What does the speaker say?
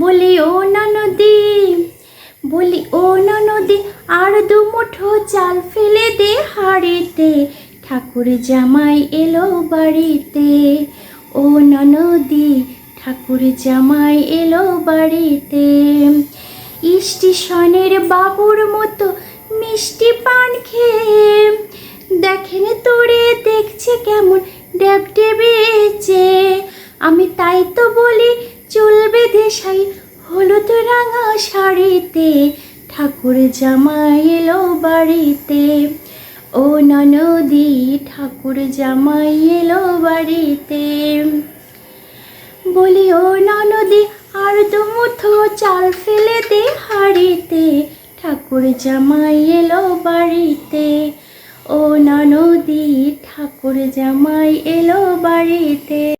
বলি ও ননদি বলি ও ননদি আর দু মুঠো চাল ফেলে দে হাড়িতে। ঠাকুর জামাই এলো বাড়িতে। ও ননদি ঠাকুর জামাই এলো বাড়িতে। স্টেশনের বাবুর মতো মিষ্টি পান খেয়ে দেখেন তোরে দেখছে কেমন ড্যাব ডেবেছে বলি চুল বেঁধে সাই হলুদ রাঙা শাড়িতে, ঠাকুর জামাই এলো বাড়িতে। ও ননদি, ঠাকুর জামাই এলো বাড়িতে। বলি, ও ননদি, আর দু মুঠো চাল ফেলে দে হাড়িতে। ঠাকুর জামাই এলো বাড়িতে। ও ননদি, ঠাকুর জামাই এলো বাড়িতে।